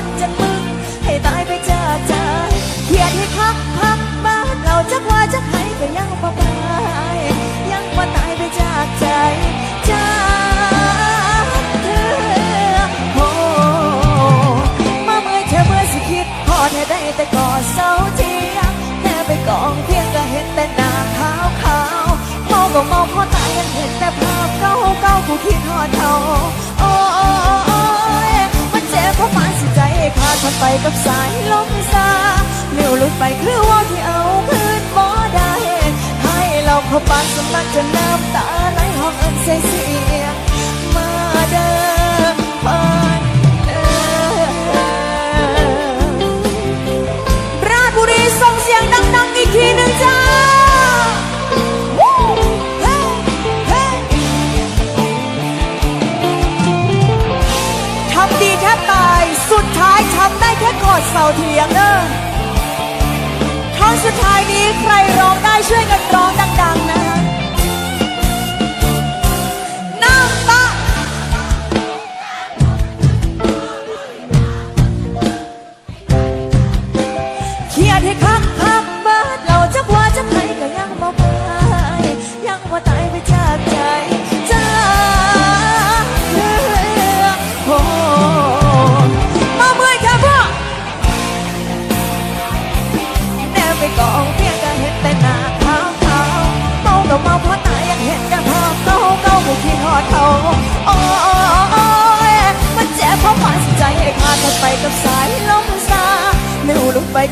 คนจังมึง ให้ตายไปจากใจเขียนให้พักพักบ้านเราจักว่าจักให้ก็ยังบ่ไปยังบ่ตายไปจากใจจากเธอโอ้มาเมื่อเธอเมื่อสิคิดพอแท้ได้แต่ก่อเศร้าเทียงแค่ไปกองเพียงก็เห็นแต่หน้าขาวขาวๆเมาก็เมาพอตายยังเห็นแต่ภาพเก่าเก่าๆกูคิดทอดเขาานสิใจขาดพันไปกับสายลมซาเลี้ยวลุดไปคือว่าที่เอาคืนบ่ได้ ให้เราเข้าปานสำลักจะน้ำตาไหลห้องเอินเสียเสียงมาเดินผ่า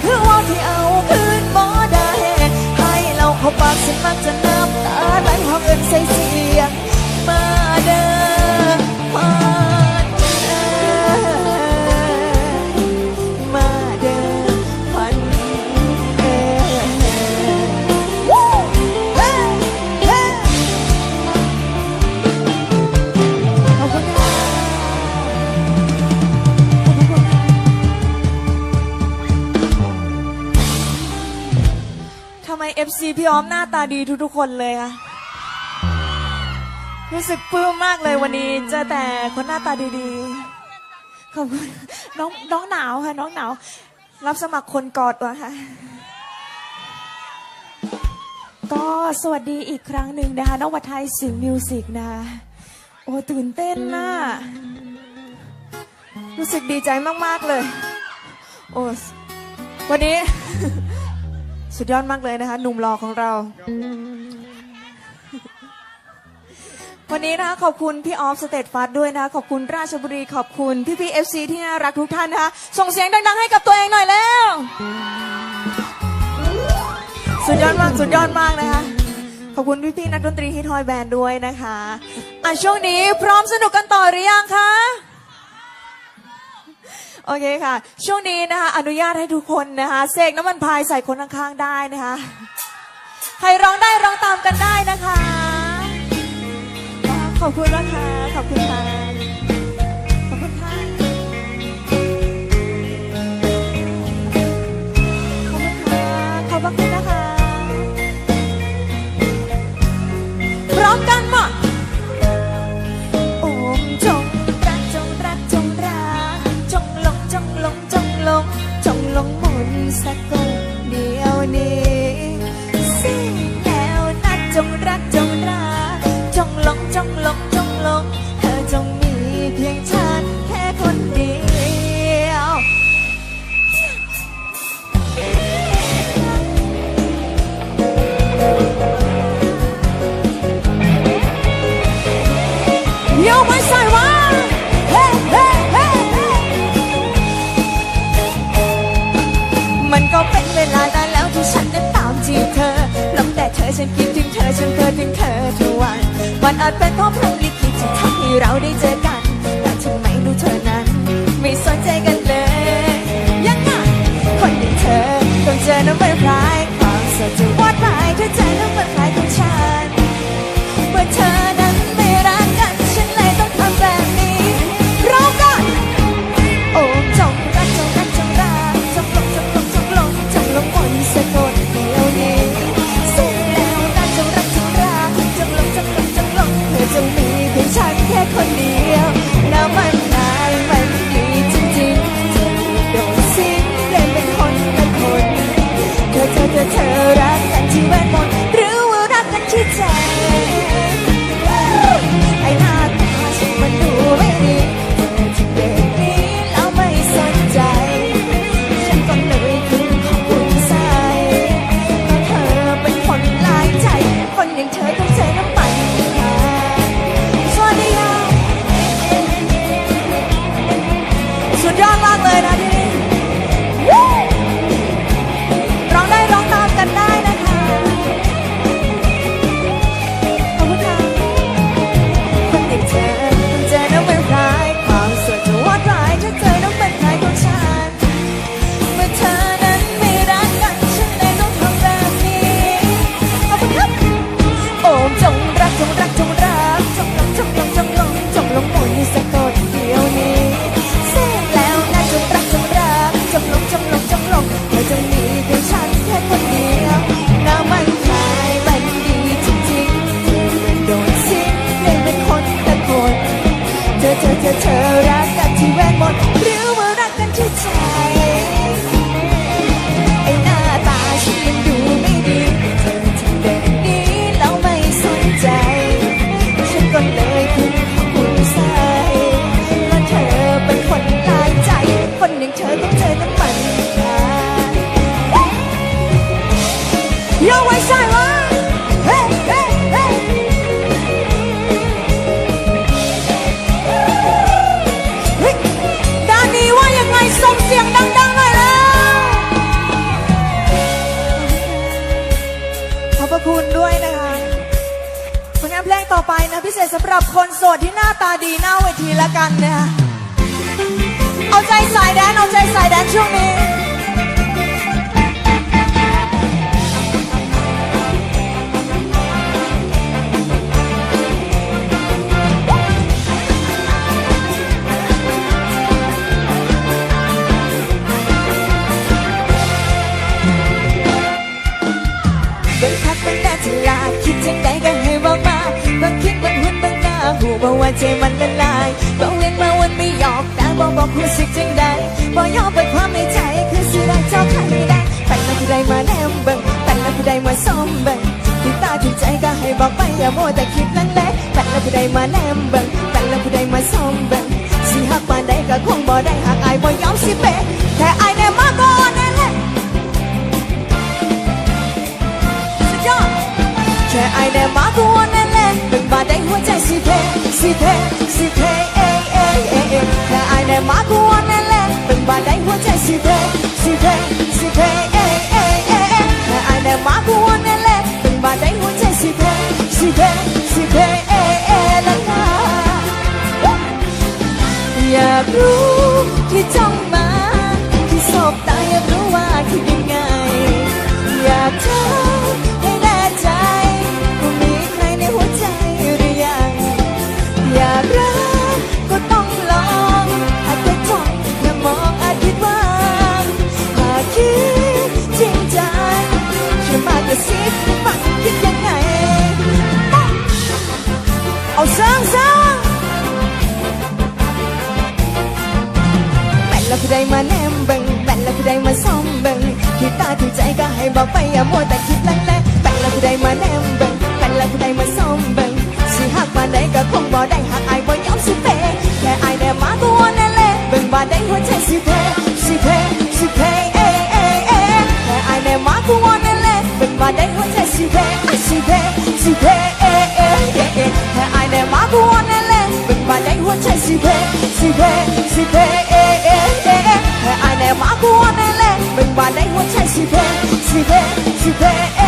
คือว่าที่เอาคืนบ่ได้ให้เราเขาปากสิมักจะน้ำตาไหลห้องเอินใส่สี FC พี่อ้อมหน้าตาดีทุกๆคนเลยอะรู้สึกปลื้มมากเลยวันนี้เจอแต่คนหน้าตาดีๆ ขอบคุณน้องน้องหนาวค่ะ น้องหนาว รับสมัครคนกอดวะค่ะ ก็สวัสดีอีกครั้งหนึ่งนะคะ น้องวัดไทยสิงห์มิวสิกนะคะโอ้ตื่นเต้นน่ะรู้สึกดีใจมากๆเลย โอ้วันนี้ สุดยอดมากเลยนะคะ หนุ่มหล่อของเรา วันนี้นะคะขอบคุณพี่ออฟสเตทฟาสด้วยนะคะขอบคุณราชบุรีขอบคุณพี่พีเอฟซีที่น่ารักทุกท่านนะคะส่งเสียงดังๆให้กับตัวเองหน่อยแล้ว สุดยอดมากสุดยอดมากนะคะ ขอบคุณพี่พี่ๆนักดนตรีฮิตฮอยแบนด์ด้วยนะคะอะช่วงนี้พร้อมสนุกกันต่อหรือยังคะ โอเคค่ะ ช่วงนี้นะคะ อนุญาตให้ทุกคนนะคะเสกน้ำมันพายใส่คนข้างๆได้นะคะ ใครร้องได้ร้องตามกันได้นะคะ ขอบคุณนะคะขอบคุณค่ะขอบคุณค่ะขอบคุณค่ะขอบคุณนะคะ sa เป็นเพราะพรหมลิขิตที่ทำให้เราได้เจอกัน ไปนะพิเศษสำหรับคนโสดที่หน้าตาดีหน้าเวทีละกันนะคะเอาใจใส่แดนเอาใจใส่แดนช่วงนี้เป็นพักเป็นแต่ที่ลาคิดจังใดก็ บอกว่าใจมันละลายบอกเล่นมาวันไม่ยอกแต่บอกบอกรู้สึกจังใดบอกยอมเปิดความในใจคือสิรักเจ้าใครได้ไล้วผู้ใดมาแนมเบิ่งไล้วผู้ใดมาซ้อมเบิ้งถึงตาถึงใจก็ให้บอกไปอย่าโมแต่คิดลังเละไล้วผู้ใดมาแนมเบิ่งไล้วผู้ใดมาซ้อมเบิ้งสิหักปานใดก็คงบอกได้หักอายบอกยอมสิเป si thế si thế, ê ê ê ê. Là ai nè má của anh em lên từng bài đánh hoa chạy si thế si thế si thế, ê ê ê ê. Là ai nè má của anh em lên từng bài đánh hoa chạy si thế si thế si thế, ê ê là ta อย่ารู้ที่จ้องมาที่สบตา แล้วผู้มาแนมเบิงแบ่งแล้วผู้ใดมาซ่อมเบิงคิดตาที่ใจก็ให้บอกไปอย่ามัวแต่คิดลังแลแบ่งแล้วผู้ใดมาแนมเบิงแบ่งแล้วผู้ใดมาซ่อมเบิงสิหักมาได้ก็คงบ่ได้หากไอ้บ่ยอมสิเพแค่อายแน่มาตัวอนแน่เลเบิงบ่ได้หัวใจสิเพสิเพสิเพ thế, si thế si thế, ê ê ê ê. Ai nè, má của anh lê mình bà đây muốn chạy, si thế si thế si thế, ê.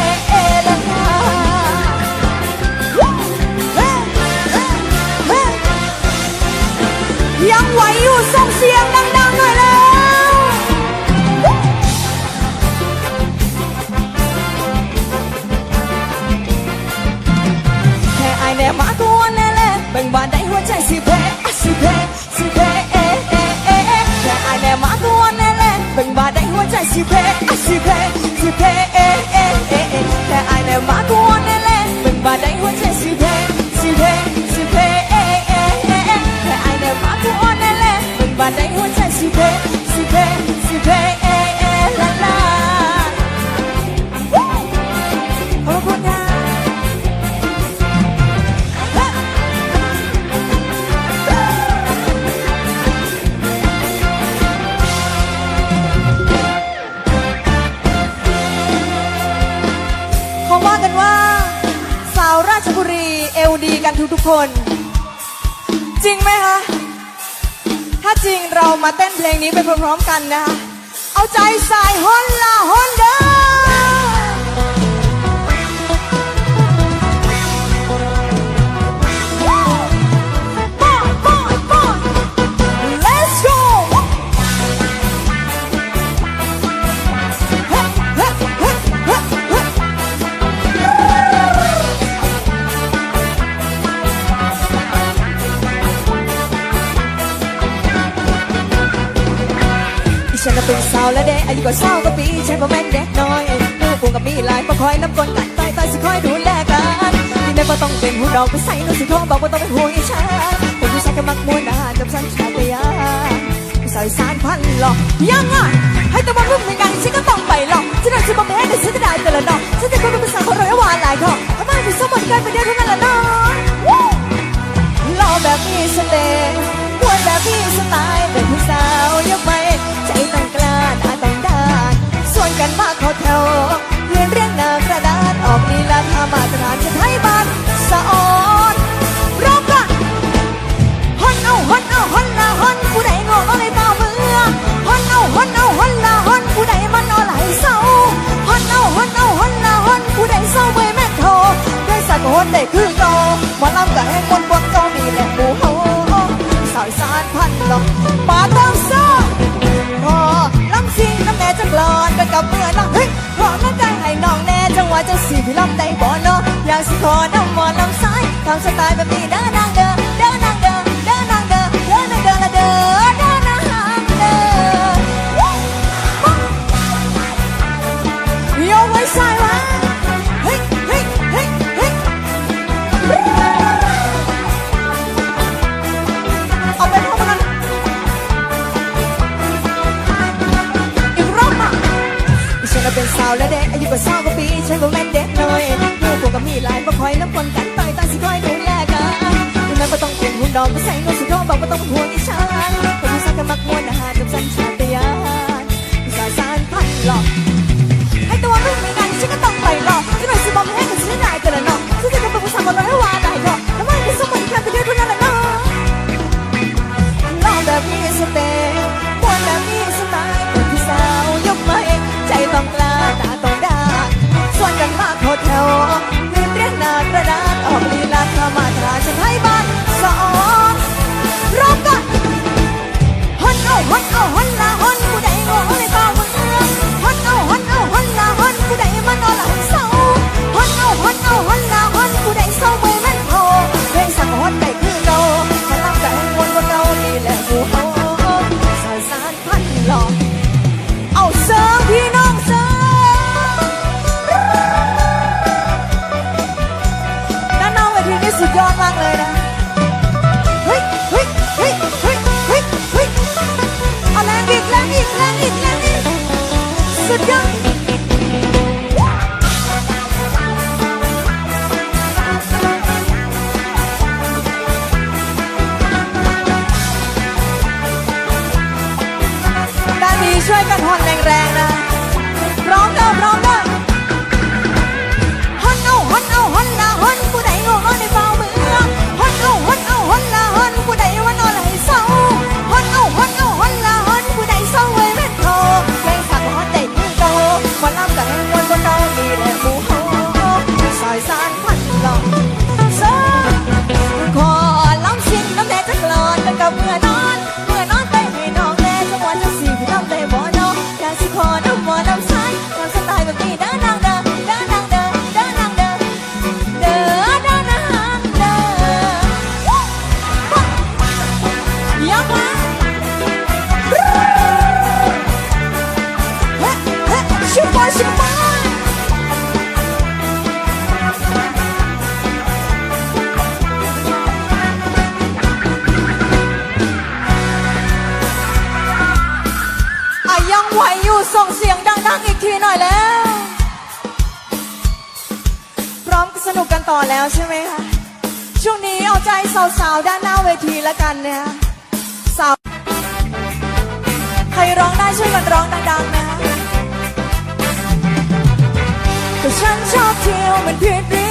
super, super, super, eh, eh, eh, eh, มาเต้นเพลงนี้ไปพร้อมๆกันนะคะ เอาใจสายฮอน น้อไปใส่นุ่งสีทองบอกว่าต้องไปห่วงไอ้ฉันผมผู้ชายก็มักมวนาหารกับฉันชาตยาส่วสารพันหลอกยังไงให้ตะวันรุ่งไม่ไง palabras. ต่อแล้วใช่ไหมคะช่วงนี้เอาใจสาวๆด้านหน้าเวทีแล้วกันนะสาวใครร้องได้ช่วยกันร้องดังๆนะก็ฉันชอบเที่ยวมันผิดหรื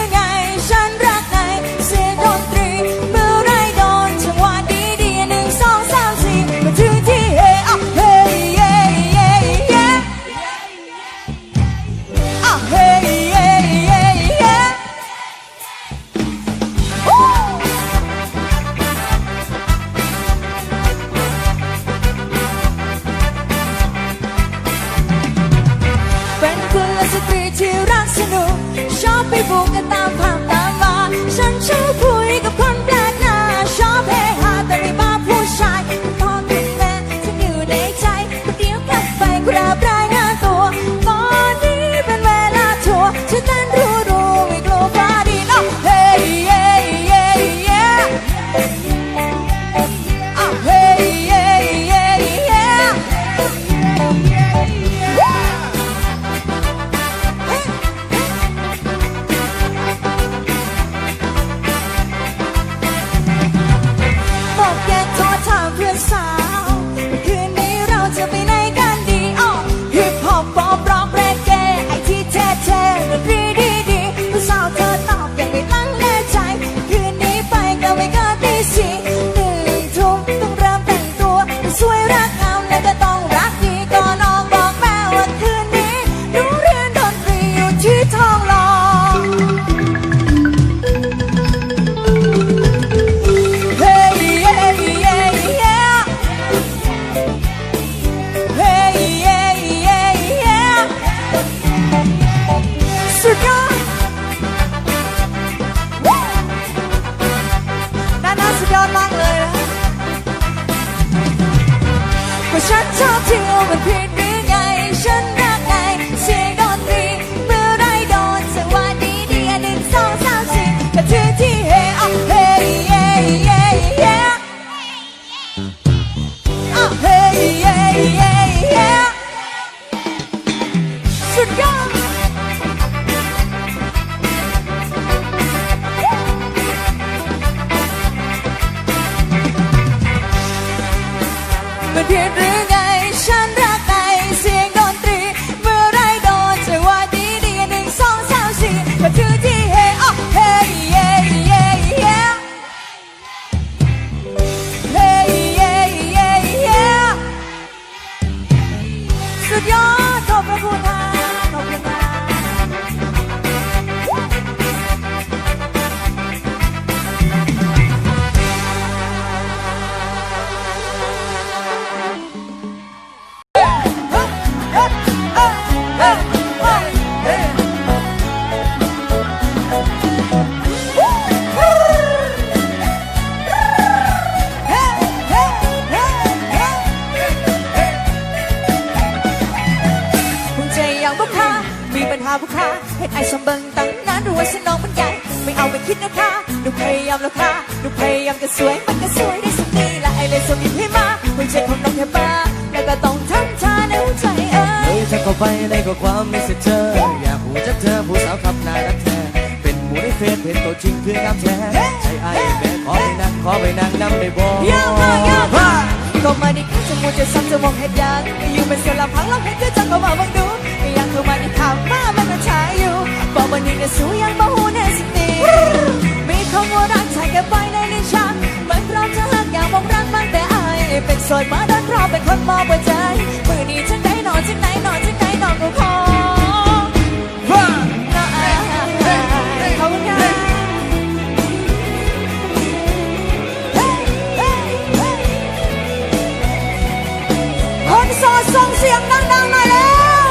สตรีที่รักสนุกชอบไปบุกกันตาม ไม่เสร็จเธอ อยากหูจักเธอผู้สาวขับนารักแท้เป็นหมูในเฟซเป็นตัวจริงคืองามแท้ใจไอ้แม่ขอไปนั่งขอไปนั่งนำได้บ่ยาวมากยาวมากก็มาดิข้าจะมูกจะซ้ำจะมองเห็ดยังอยู่เป็นเสือลำพังเราเห็นคือจังก็มาบังดูไม่อยากเข้ามาในข่าวมามันก็ชายอยู่บอกวันนี้เนี่ยสู้ยังบ่หูแน่สิตีมีคำว่ารักชายแค่ไปในลิ้นชักมันพร้อมจะหักอยากบอกรักบ้าแต่อายเป็นโสดมาดันพราะเป็นคนมองหัวใจมือนี้ฉันได้นอนฉันไหนนอนฉันไหน อนก็ขอขอบคุณค่ะคนโสดส่งเสียงดังๆหน่อยแล้ว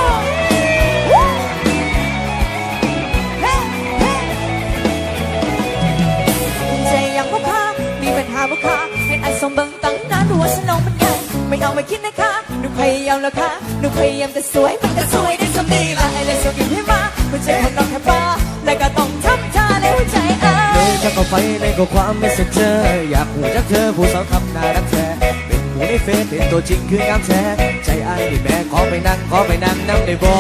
ใจยังบุคคามีปัญหาบุคคาเห็นไอ้สมเบิงตั้งนานรู้ว่าฉันนองมันใหญ่ไม่เอาไม่คิดนะคะ พยายามแล้วค่ะหนูพยายามจะสวยมันก็สวยได้สำนีละให้เลยส่งอีกให้มาหัวใจของน้องแค่ป้าและก็ต้องทำท่าในหัวใจเอเลอยจะเข้าไปในข้อความ messenger อยากหูจักเธอผู้สาวคำน่ารักแท้เป็นหมูในเฟซเห็นตัวจริงคืองามแท้ใจไอ้ายนี่แม่ขอไปนั่งขอไปนั่งนั่งได้บ่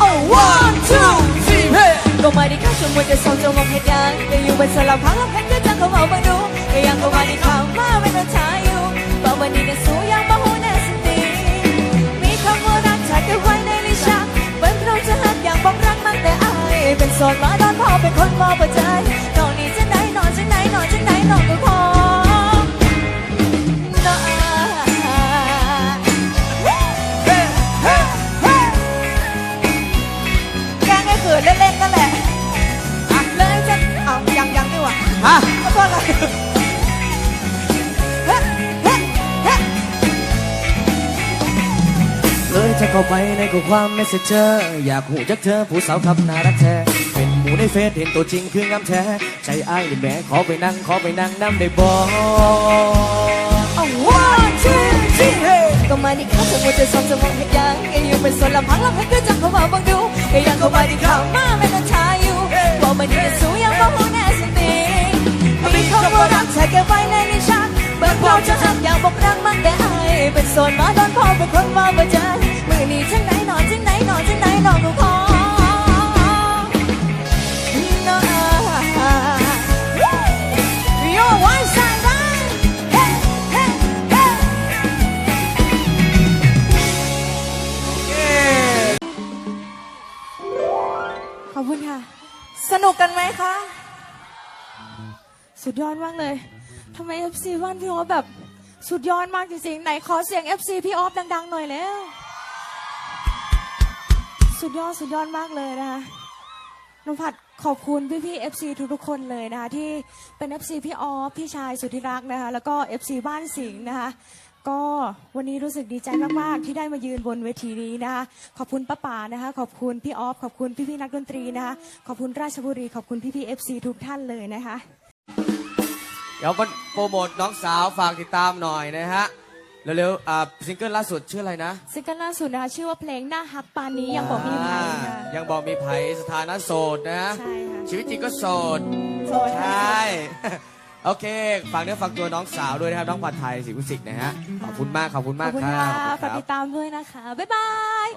โอ้ one two three เฮ้ก็มาดีข้าวชมวันจะส่งจะมองเหตุการณ์ก็อยู่บนสลับพังแล้วแค่ก็จะเขาเอามาดูก็ยังก็มาดีข้าวมาไม่ต้องช้าอยู่บอกวันนี้ก็สู้ยังมาหูแน่สติมีคำว่ารักชัดกันไว้ในลิ้นชักเบิ้ลเราจะหักอย่างบอกรักมันแต่อาย เป็นโสดมาตอนพ่อเป็นคนมองประใจนอนนี่จ เข้าไปในข้อความ messenger อยากหูจักเธอผู้สาวคำน่ารักแท้เป็นหมูในเฟซเห็นตัวจริงคืองามแท้ใจอ้ายนี่แม่ขอไปนั่งขอไปนั่งนั่งได้บ่เอา one two three เฮ้ก็มาดีข้าวสมมติจะสองจะมองให้ยังแกอยู่เป็นส่วนลำพังลำพังก็จังเข้ามาบังดูแกยังก็มาดีข้าวมาไม่ต้องช้าอยู่บอกมันนี่สู้ยังบอกหูแน่สติมีคำว่ารักใส่แกไว้ในลิ้นชักเบิกเรามจะหักอย่างบอกรักมันแต่อายเป็นส่วนมาตอนพ่อเป็นคนมาประจัน มือนี้จังไหนนอนจังไหนนอนจังไหนนอก็พอ No. You're one side, right? Hey, hey, hey. ขอบคุณค่ะ สนุกกันไหมคะ สุดยอดมากเลยทำไม FC บ้านพี่ออฟแบบ สุดยอดมากจริงๆ ไหนขอเสียง FC พี่ออฟดัง ๆ หน่อยแล้ว สุดยอดสุดยอดมากเลยนะคะน้องผัดขอบคุณพี่พี่ๆ FC ทุกๆคนเลยนะคะที่เป็น FC พี่ออฟพี่ชายสุดที่รักนะคะแล้วก็ FC บ้านสิงห์นะคะก็วันนี้รู้สึกดีใจมากๆที่ได้มายืนบนเวทีนี้นะคะขอบคุณป้าป่านะคะขอบคุณพี่ออฟขอบคุณพี่พี่นักดนตรีนะคะขอบคุณราชบุรี ขอบคุณพี่พี่ๆ FC ทุกท่านเลยนะคะเดี๋ยวมันโปรโมทน้องสาวฝากติดตามหน่อยนะฮะ เร็วๆอ่าซิงเกิลล่าสุดชื่ออะไรนะซิงเกิลล่าสุดนะคะชื่อว่าเพลงหน้าฮักปานนี้ยังบอกมีใครค่ะอ่ายังบอกมีไผสถานะโสดนะใช่ค่ะ ชีวิตจริงก็โสด โสดใชค่ะ่ โอเคฝากเนื้อฝากตัวน้องสาวด้วยนะครับ น้องผัดไทยสิวุสิกนะฮะ ขอบคุณมาก ขอบคุณขมาอกบคุณครัค่ะบขอบฝากคุณคติรับดตามด้วยนะคะ บ๊ายบาย